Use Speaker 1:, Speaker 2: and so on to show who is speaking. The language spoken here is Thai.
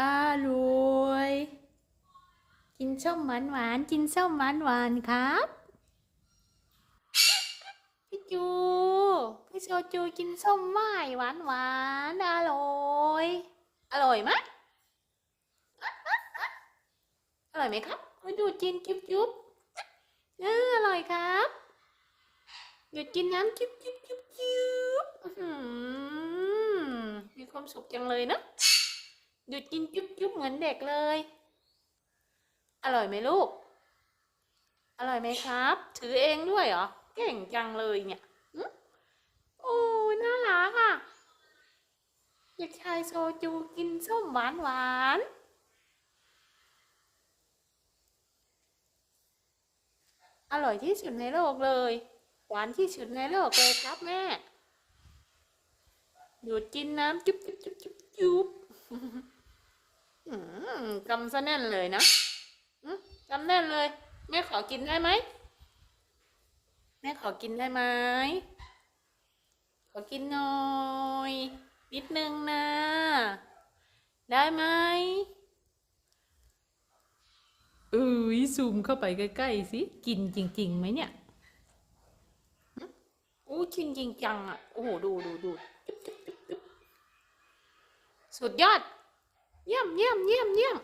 Speaker 1: อร่อย กินส้มหวานหวานกินส้มหวานหวานครับพี่จูพี่โซจูกินส้มไหว้หวานหวานอร่อยอร่อยไหมอร่อยไหมครับมาดูจินจุ๊บจุ๊บเอออร่อยครับหยุดกินน้ำจุ๊บจุ๊บจุ๊บจุ๊บมีความสุขจังเลยนะ หยุดกินจุ๊บจุ๊บเหมือนเด็กเลย อร่อยไหมลูก อร่อยไหมครับ ถือเองด้วยเหรอ เก่งจังเลยเนี่ยโอ้น่ารักอะเด็กชายโซจูกินส้มหวานหวานอร่อยที่สุดในโลกเลย หวานที่สุดในโลกเลยครับแม่ หยุดกินน้ำจุ๊บจุ๊บจุ๊บจุ๊บ กำซะแน่นเลยนะอืมจำแน่นเลย แม่ขอกินได้ไหม แม่ขอกินได้ไหม ขอกินหน่อย นิดนึงนะ ได้ไหมเอ้ยซูมเข้าไปใกล้ๆสิ กินจริงๆไหมเนี่ยหึอู้กินจริงจังอะ โอ้โห ดูดูดูจุ๊บจุ๊บจุ๊บจุ๊บ สุดยอด เยี่ยมเยี่ยมเยี่ยมเยี่ยม